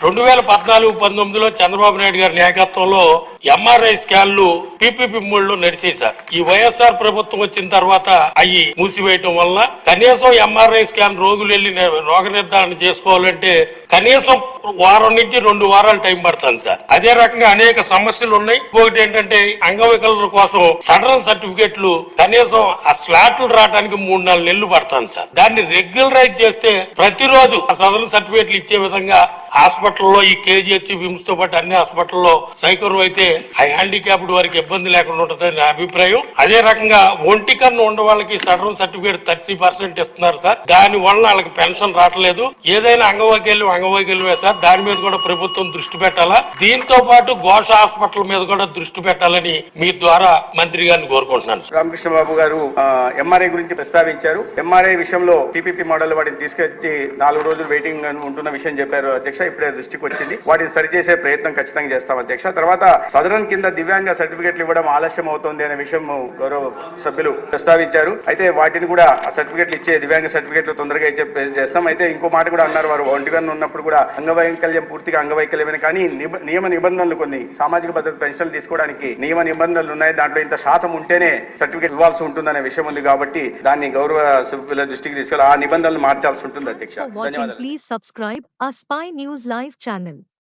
రెండు వేల పద్నాలుగు పంతొమ్మిదిలో చంద్రబాబు నాయుడు గారి నాయకత్వంలో ఎంఆర్ఐ స్కాన్లు పీపీపీ మూడులో నడిచేశారు ఈ వైఎస్ఆర్ ప్రభుత్వం వచ్చిన తర్వాత అవి మూసివేయటం వల్ల కనీసం ఎంఆర్ఐ స్కాన్ రోగులు వెళ్ళి రోగ నిర్ధారణ చేసుకోవాలంటే కనీసం వారం నుంచి రెండు వారాలు టైం పడుతుంది సార్. అదే రకంగా అనేక సమస్యలు ఉన్నాయి. ఇంకొకటి ఏంటంటే అంగవికలుల కోసం సడన్ సర్టిఫికెట్లు కనీసం ఆ స్లాట్లు రావడానికి మూడు నాలుగు నెలలు పడుతుంది సార్. దాన్ని రెగ్యులరైజ్ చేస్తే ప్రతిరోజు ఆ సదరన్ సర్టిఫికెట్లు ఇచ్చే విధంగా హాస్పిటల్లో ఈ కేజీహెచ్ విమ్స్తో పాటు అన్ని హాస్పిటల్లో సైకరు అయితే ఆ హ్యాండిక్యాప్డ్ వారికి ఇబ్బంది లేకుండా ఉంటుందని నా అభిప్రాయం. అదే రకంగా ఒంటి కన్ను ఉన్న వాళ్ళకి సడన్ సర్టిఫికేట్ థర్టీ పర్సెంట్ ఇస్తున్నారు సార్. దాని వల్ల వాళ్ళకి పెన్షన్ రావట్లేదు. ఏదైనా అంగవైకల్యం అంగవైకల్యమే సార్. దాని మీద కూడా ప్రభుత్వం దృష్టి పెట్టాలా? దీంతో పాటు ఘోష హాస్పిటల్ మీద కూడా దృష్టి పెట్టాలని మీ ద్వారా మంత్రి గారిని కోరుకుంటున్నాను రామకృష్ణ బాబు గారు ఎంఆర్ఐ గురించి ప్రస్తావించారు. ఎంఆర్ఐ విషయంలో పీపీపీ మోడల్ వాటిని తీసుకొచ్చి నాలుగు రోజులు వెయిటింగ్ ఉంటున్న విషయం చెప్పారు అధ్యక్ష. ఇప్పుడే దృష్టికి వచ్చింది. వాటిని సరిచేసే ప్రయత్నం ఖచ్చితంగా చేస్తాం అధ్యక్ష. తర్వాత సదరన్ కింద దివ్యాంగ సర్టిఫికెట్లు ఇవ్వడం ఆలస్యం అవుతోంది అనే విషయం గౌరవ సభ్యులు ప్రస్తావించారు. అయితే వాటిని కూడా ఆ సర్టిఫికెట్లు ఇచ్చే దివ్యాంగ సర్టిఫికెట్లు తొందరగా ఇచ్చే చేస్తాం. అయితే ఇంకో మాట కూడా అన్నారు వారు. ఒంటిగా ఉన్నప్పుడు కూడా అంగవై అంగవైకల్యం పూర్తిగా అంగవైకల్యమే కానీ నియమ నిబంధనలు కొన్ని. సామాజిక భద్రత పెన్షన్లు తీసుకోవడానికి నియమ నిబంధనలు ఉన్నాయి. దాంట్లో ఇంత శాతం ఉంటేనే సర్టిఫికేట్ ఇవ్వాల్సి ఉంటుందనే విషయం ఉంది కాబట్టి దాన్ని గౌరవ సభ్యుల దృష్టికి తీసుకెళ్ళి ఆ నిబంధనలు మార్చాల్సి ఉంటుంది అధ్యక్ష. ధన్యవాదాలు.